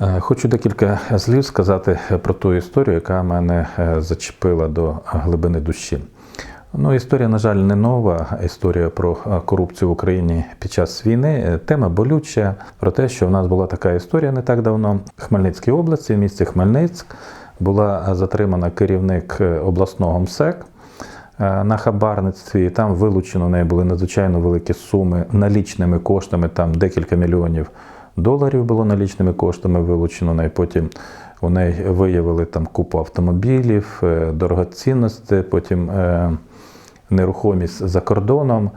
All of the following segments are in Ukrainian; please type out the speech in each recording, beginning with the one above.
Е, Хочу декілька слів сказати про ту історію, яка мене е, зачепила до глибини душі. Ну, історія, на жаль, не нова. Історія про е, корупцію в Україні під час війни. Е, Тема болюча про те, що в нас була така історія не так давно. В Хмельницькій області, в місті Хмельницьк, була затримана керівник е, обласного МСЕК е, на хабарництві. Там вилучено в неї були надзвичайно великі суми налічними коштами, там декілька мільйонів доларів було налічними коштами вилучено. в неї. Потім у неї виявили там купу автомобілів, е, дорогоцінності, потім е, нерухомість за кордоном.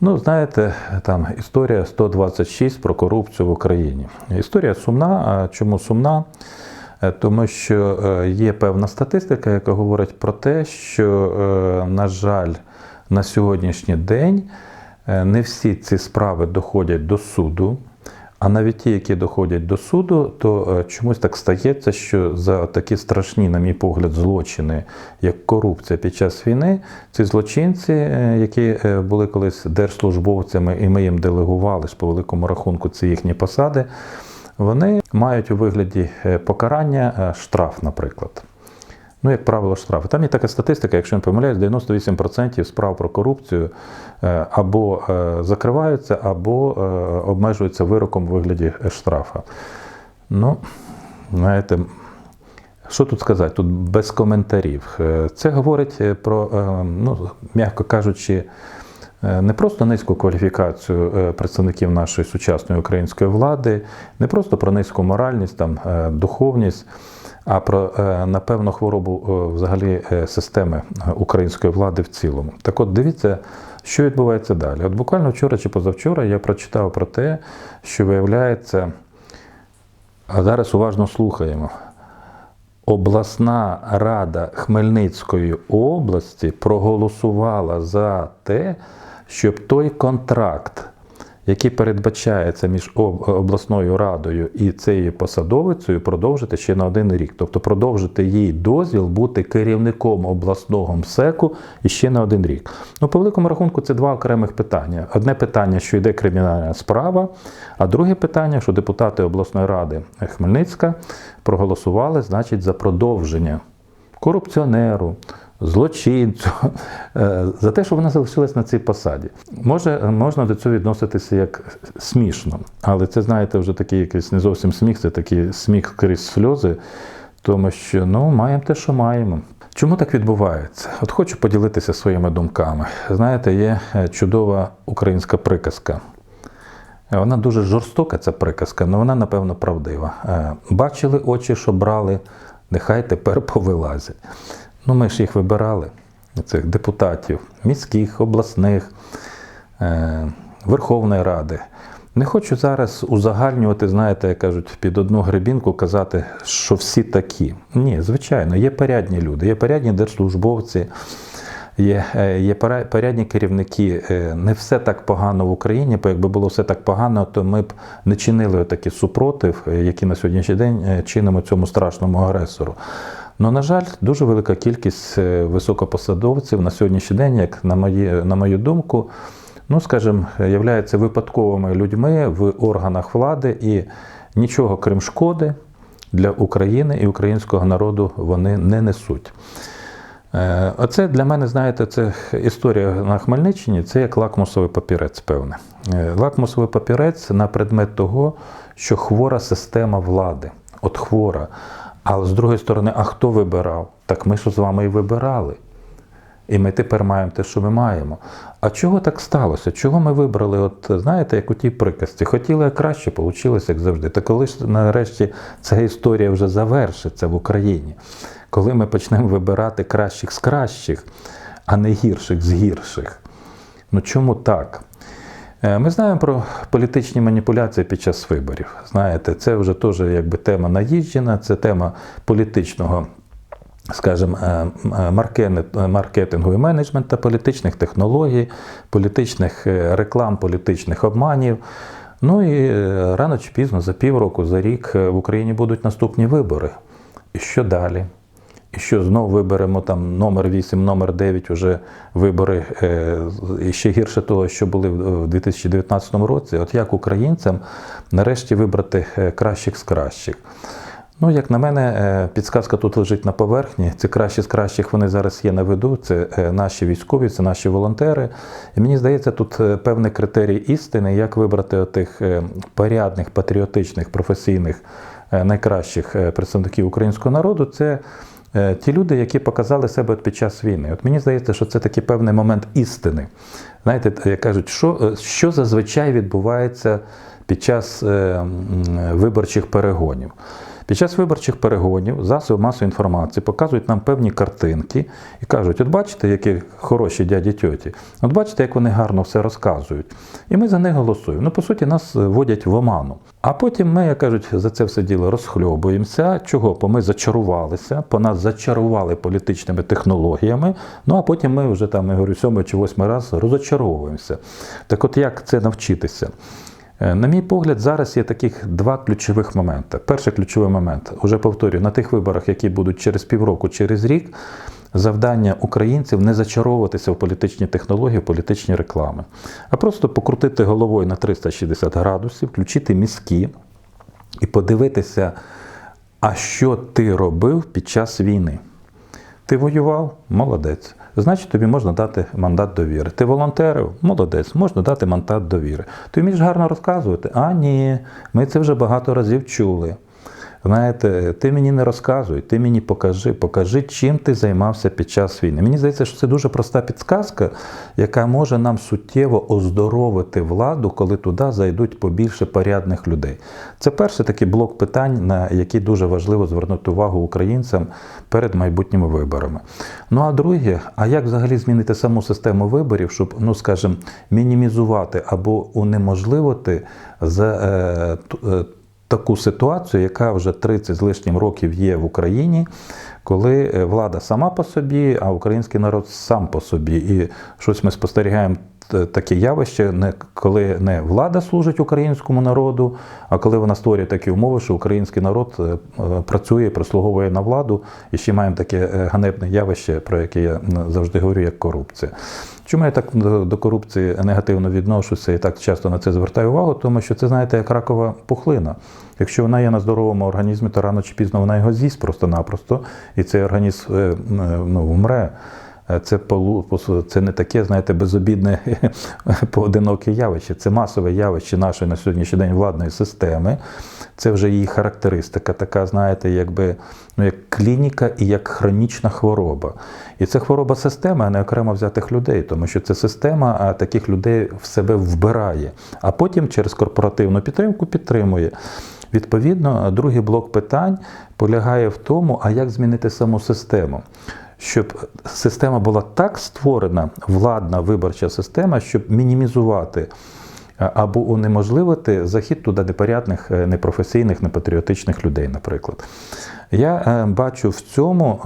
Ну, знаєте, там історія 126 про корупцію в Україні. Історія сумна. А чому сумна? Е, Тому що є певна статистика, яка говорить про те, що, на жаль, на сьогоднішній день не всі ці справи доходять до суду. А навіть ті, які доходять до суду, то е, чомусь так стається, що за такі страшні, на мій погляд, злочини, як корупція під час війни, ці злочинці, е, які е, були колись держслужбовцями, і ми їм делегували ж по великому рахунку ці їхні посади, вони мають у вигляді покарання штраф, наприклад. Ну, як правило, штрафи. Там є така статистика, якщо не помиляюсь, 98% справ про корупцію е, або е, закриваються, або е, обмежуються вироком у вигляді штрафа. Ну, знаєте, що тут сказати? Тут без коментарів. Це говорить про, ну, м'яко кажучи, не просто низьку кваліфікацію представників нашої сучасної української влади, не просто про низьку моральність, там, духовність, а про, е, напевно, хворобу е, взагалі е, системи української влади в цілому. Так от дивіться, що відбувається далі. От буквально вчора чи позавчора я прочитав про те, що виявляється, а зараз уважно слухаємо. Обласна рада Хмельницької області проголосувала за те, щоб той контракт, який передбачається між обласною радою і цією посадовицею, продовжити ще на один рік. Тобто продовжити їй дозвіл бути керівником обласного МСЕКу і ще на один рік. Ну, по великому рахунку, це два окремих питання. Одне питання, що йде кримінальна справа, а друге питання, що депутати обласної ради Хмельницька проголосували, значить, за продовження корупціонеру, злочинцю, е, за те, що вона залишилась на цій посаді. Може, можна до цього відноситися як смішно, але це, знаєте, вже такий якийсь не зовсім сміх, це такий сміх крізь сльози, тому що ну, маємо те, що маємо. Чому так відбувається? От хочу поділитися своїми думками. Знаєте, є е, чудова українська приказка. Вона дуже жорстока, ця приказка, але вона, напевно, правдива. Е, Бачили очі, що брали, нехай тепер повилазять. Ну, ми ж їх вибирали, цих депутатів, міських, обласних, е, Верховної Ради. Не хочу зараз узагальнювати, знаєте, як кажуть, під одну гребінку казати, що всі такі. Ні, звичайно, є порядні люди, є порядні держслужбовці, є, е, є порядні керівники. Е, Не все так погано в Україні, бо якби було все так погано, то ми б не чинили такі супротив, які на сьогоднішній день чинимо цьому страшному агресору. Ну, на жаль, дуже велика кількість е, високопосадовців на сьогоднішній день, як на, мої, на мою думку, ну, скажімо, являються випадковими людьми в органах влади і нічого крім шкоди для України і українського народу вони не несуть. Е, Оце для мене, знаєте, це історія на Хмельниччині, це як лакмусовий папірець, певне. Е, Лакмусовий папірець на предмет того, що хвора система влади. От хвора. Але з другої сторони, а хто вибирав? Так ми ж з вами і вибирали. І ми тепер маємо те, що ми маємо. А чого так сталося? Чого ми вибрали, от знаєте, як у тій приказці? Хотіли як краще, вийшло, як завжди. Та коли ж нарешті ця історія вже завершиться в Україні, коли ми почнемо вибирати кращих з кращих, а не гірших з гірших. Ну чому так? Е, Ми знаємо про політичні маніпуляції під час виборів. Знаєте, це вже теж якби тема наїжджена, це тема політичного скажімо, е, маркетингу і менеджменту, політичних технологій, політичних е, реклам, політичних обманів. Ну і рано чи пізно, за півроку, за рік в Україні будуть наступні вибори. І що далі? Що знову виберемо там номер 8, номер 9, уже вибори е, ще гірше того, що були в 2019 році. От як українцям нарешті вибрати е, кращих з кращих? Ну, як на мене, е, підсказка тут лежить на поверхні. Ці кращі з кращих вони зараз є на виду. Це е, наші військові, це наші волонтери. І мені здається, тут певний критерій істини, як вибрати отих е, порядних, патріотичних, професійних, найкращих представників українського народу. Це ті люди, які показали себе от під час війни. От мені здається, що це такий певний момент істини. Знаєте, як кажуть, що, е, що зазвичай відбувається під час е, виборчих перегонів. Під час виборчих перегонів засоби масової інформації показують нам певні картинки і кажуть: от бачите, які хороші дяді тьоті, от бачите, як вони гарно все розказують. І ми за них голосуємо. Ну, по суті, нас е, вводять в оману. А потім ми, як кажуть, за це все діло розхльобуємося. Чого? Бо ми зачарувалися, по нас зачарували політичними технологіями. Ну а потім ми вже там, я говорю, сьомий чи восьмий раз розочаровуємося. Так от як це навчитися? Е, На мій погляд, зараз є таких два ключових моменти. Перший ключовий момент, уже повторюю, на тих виборах, які будуть через півроку, через рік, завдання українців не зачаровуватися в політичні технології, в політичні реклами, а просто покрутити головою на 360 градусів, включити мізки і подивитися, а що ти робив під час війни. Ти воював? Молодець. Значить, тобі можна дати мандат довіри. Ти волонтерив? Молодець, можна дати мандат довіри. Ти вмієш гарно розказувати? А ні, ми це вже багато разів чули. Знаєте, ти мені не розказуй, ти мені покажи, покажи, чим ти займався під час війни. Мені здається, що це дуже проста підсказка, яка може нам суттєво оздоровити владу, коли туди зайдуть побільше порядних людей. Це перший такий блок питань, на які дуже важливо звернути увагу українцям перед майбутніми виборами. Ну а друге, а як взагалі змінити саму систему виборів, щоб, ну скажімо, мінімізувати або унеможливити за е, е, таку ситуацію, яка вже 30 з лишнім років є в Україні, коли е, влада сама по собі, а український народ сам по собі. І щось ми спостерігаємо таке явище, не коли не влада служить українському народу, а коли вона створює такі умови, що український народ е, е, працює, прислуговує на владу, і ще маємо таке е, ганебне явище, про яке я завжди говорю, як корупція. Чому я так до корупції негативно відношуся і так часто на це звертаю увагу? Тому що це, знаєте, як ракова пухлина. Якщо вона є на здоровому організмі, то рано чи пізно вона його з'їсть просто-напросто, і цей організм е, е, ну, вмре. Е, Це це не таке, знаєте, безобідне поодиноке явище. Це масове явище нашої на сьогоднішній день владної системи. Це вже її характеристика, така, знаєте, якби ну, як клініка і як хронічна хвороба. І це хвороба системи, а не окремо взятих людей, тому що це система а таких людей в себе вбирає, а потім через корпоративну підтримку підтримує. Відповідно, другий блок питань полягає в тому, а як змінити саму систему. Щоб система була так створена, владна виборча система, щоб мінімізувати або унеможливити захід туди непорядних, е, непрофесійних, непатріотичних людей, наприклад. Я е, бачу в цьому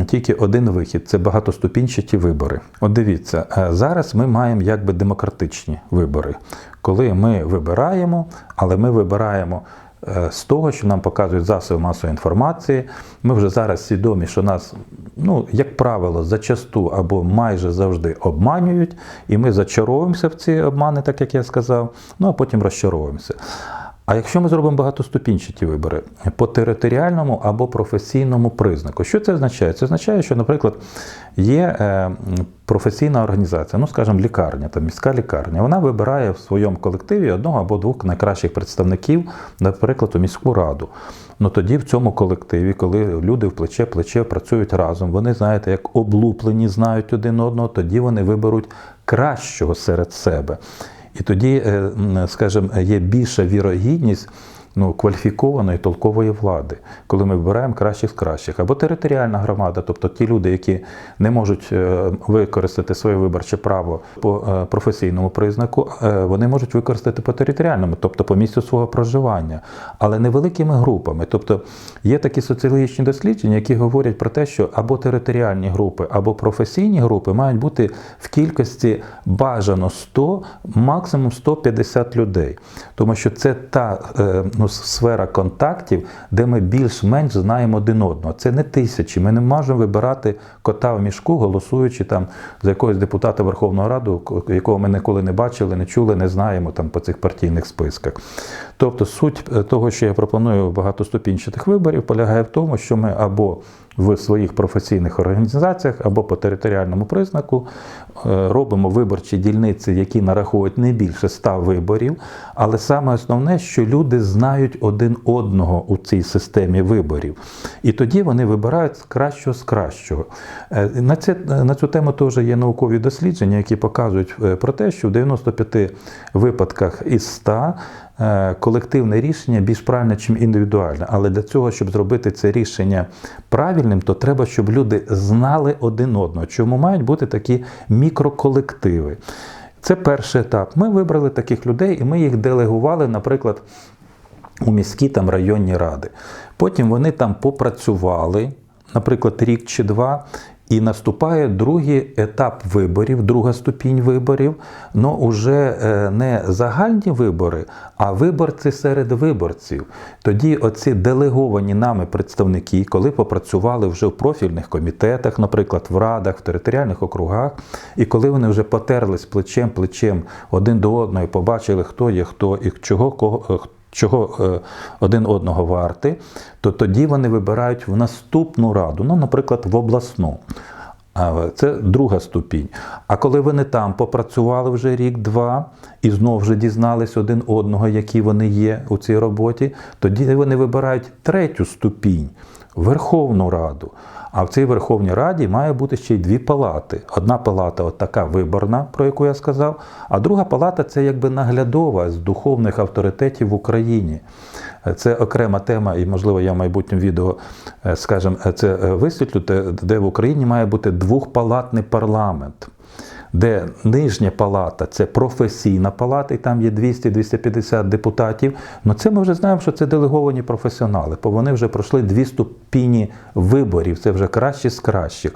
е, тільки один вихід це багатоступінчаті вибори. От дивіться, е, зараз ми маємо якби демократичні вибори, коли ми вибираємо, але ми вибираємо. Е, З того, що нам показують засоби масової інформації, ми вже зараз свідомі, що нас, ну, як правило, зачасту або майже завжди обманюють, і ми зачаровуємося в ці обмани, так як я сказав, ну а потім розчаровуємося. А якщо ми зробимо багатоступінчаті вибори по територіальному або професійному признаку, що це означає? Це означає, що, наприклад, є е, професійна організація, ну скажімо, лікарня, там міська лікарня, вона вибирає в своєму колективі одного або двох найкращих представників, наприклад, у міську раду. Ну тоді в цьому колективі, коли люди в плече плече працюють разом, вони знаєте, як облуплені, знають один одного, тоді вони виберуть кращого серед себе. І тоді, е, скажімо, є більша вірогідність ну, кваліфікованої толкової влади, коли ми вибираємо кращих з кращих. Або територіальна громада, тобто ті люди, які не можуть е, використати своє виборче право по е, професійному признаку, е, вони можуть використати по територіальному, тобто по місцю свого проживання, але невеликими групами. Тобто є такі соціологічні дослідження, які говорять про те, що або територіальні групи, або професійні групи мають бути в кількості бажано 100, максимум 150 людей. Тому що це та, ну сфера контактів, де ми більш-менш знаємо один одного. Це не тисячі. Ми не можемо вибирати кота в мішку, голосуючи там за якогось депутата Верховного Раду, якого ми ніколи не бачили, не чули, не знаємо там по цих партійних списках. Тобто суть е, того, що я пропоную багатоступінчатих виборів, полягає в тому, що ми або в своїх професійних організаціях, або по територіальному признаку е, робимо виборчі дільниці, які нараховують не більше ста виборів. Але саме основне, що люди знають один одного у цій системі виборів. І тоді вони вибирають з кращого з кращого. Е, На, це, на цю тему теж є наукові дослідження, які показують е, про те, що в 95 випадках із 100 е, колективне рішення більш правильне, ніж індивідуальне. Але для цього, щоб зробити це рішення правильним, то треба, щоб люди знали один одного, чому мають бути такі мікроколективи. Це перший етап. Ми вибрали таких людей і ми їх делегували, наприклад, у міські там районні ради. Потім вони там попрацювали, наприклад, рік чи два. І наступає другий етап виборів, друга ступінь виборів. Ну уже е, не загальні вибори, а виборці серед виборців. Тоді оці делеговані нами представники, коли попрацювали вже в профільних комітетах, наприклад, в радах, в територіальних округах, і коли вони вже потерлись плечем плечем один до одного і побачили, хто є хто і чого кого. Чого е, один одного варти, то тоді вони вибирають в наступну раду, ну, наприклад, в обласну. Це друга ступінь. А коли вони там попрацювали вже рік-два і знову вже дізнались один одного, які вони є у цій роботі, тоді вони вибирають третю ступінь Верховну Раду. А в цій Верховній Раді має бути ще й дві палати. Одна палата от така виборна, про яку я сказав, а друга палата це якби наглядова з духовних авторитетів в Україні. Це окрема тема, і, можливо, я в майбутньому відео, е, скажімо, це е, висвітлю, де в Україні має бути двохпалатний парламент. Де нижня палата це професійна палата, і там є 200-250 депутатів. Ну це ми вже знаємо, що це делеговані професіонали, бо вони вже пройшли дві ступені виборів, це вже кращі з кращих.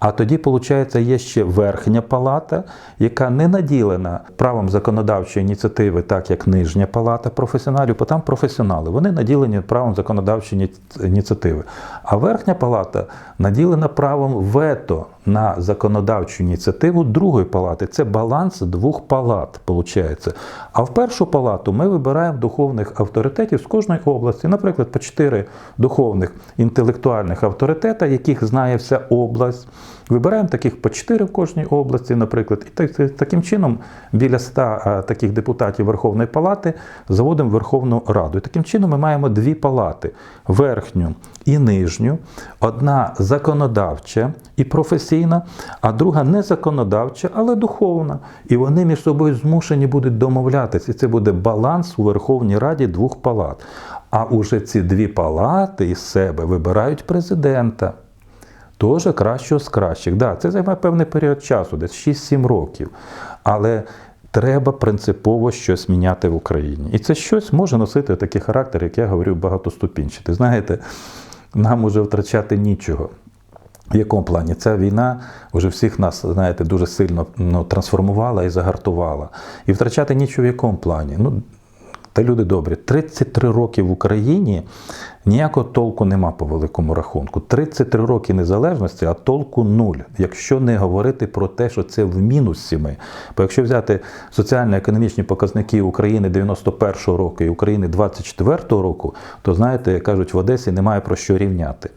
А тоді, виходить, є ще верхня палата, яка не наділена правом законодавчої ініціативи, так як нижня палата професіоналів, бо там професіонали. Вони наділені правом законодавчої ініціативи. А верхня палата наділена правом вето на законодавчу ініціативу другої палати. Це баланс двох палат, виходить. А в першу палату ми вибираємо духовних авторитетів з кожної області, наприклад, по чотири духовних інтелектуальних авторитета, яких знає вся область. Вибираємо таких по 4 в кожній області, наприклад, і таким чином біля 100 а, таких депутатів Верховної Палати заводимо Верховну Раду. І таким чином ми маємо дві палати: верхню і нижню. Одна законодавча і професійна, а друга не законодавча, але духовна. І вони між собою змушені будуть домовлятися. І це буде баланс у Верховній Раді двох палат. А уже ці дві палати із себе вибирають президента. Теж кращого з кращих. Да, це займає певний період часу, десь 6-7 років. Але треба принципово щось міняти в Україні. І це щось може носити такий характер, як я говорю, багатоступінчатий. Знаєте, нам уже втрачати нічого. В якому плані ця війна вже всіх нас, знаєте, дуже сильно ну, трансформувала і загартувала. І втрачати нічого в якому плані. Ну, та люди добрі, 33 роки в Україні ніякого толку нема по великому рахунку. 33 роки незалежності, а толку нуль. Якщо не говорити про те, що це в мінусі ми. Бо якщо взяти соціально-економічні показники України 91-го року і України 24-го року, то знаєте, кажуть, в Одесі немає про що рівняти.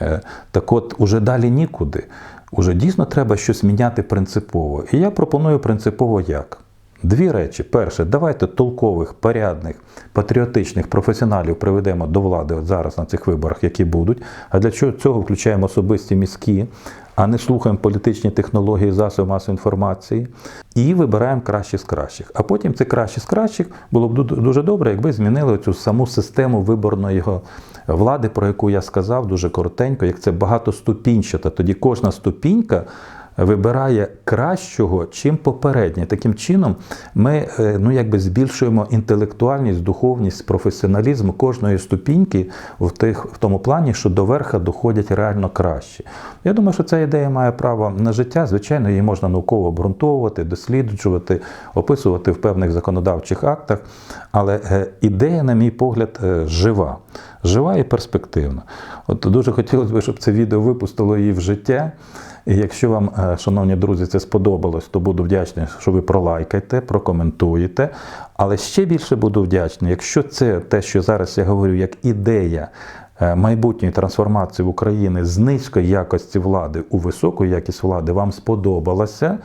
Е, Так от, уже далі нікуди. Уже дійсно треба щось міняти принципово. І я пропоную принципово як? Дві речі. Перше, давайте толкових, порядних, патріотичних професіоналів приведемо до влади от зараз на цих виборах, які будуть. А для чого цього включаємо особисті міські, а не слухаємо політичні технології, засоби масової інформації. І вибираємо кращі з кращих. А потім це кращі з кращих було б дуже добре, якби змінили цю саму систему виборної його влади, про яку я сказав дуже коротенько, як це багатоступінчата. Тоді кожна ступінька вибирає кращого, чим попереднє. Таким чином, ми е, ну, якби збільшуємо інтелектуальність, духовність, професіоналізм кожної ступіньки в, тих, в тому плані, що до верха доходять реально краще. Я думаю, що ця ідея має право на життя. Звичайно, її можна науково обґрунтовувати, досліджувати, описувати в певних законодавчих актах. Але е, ідея, на мій погляд, е, жива, жива і перспективна. От дуже хотілося б, щоб це відео випустило її в життя. І якщо вам, е, шановні друзі, це сподобалось, то буду вдячний, що ви пролайкайте, прокоментуєте. Але ще більше буду вдячний, якщо це те, що зараз я говорю, як ідея е, майбутньої трансформації в Україні з низької якості влади у високу якість влади вам сподобалася,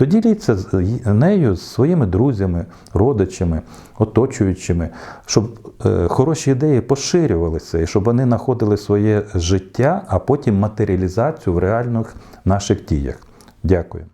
то діліться з нею з своїми друзями, родичами, оточуючими, щоб е, хороші ідеї поширювалися і щоб вони знаходили своє життя, а потім матеріалізацію в реальних наших діях. Дякую.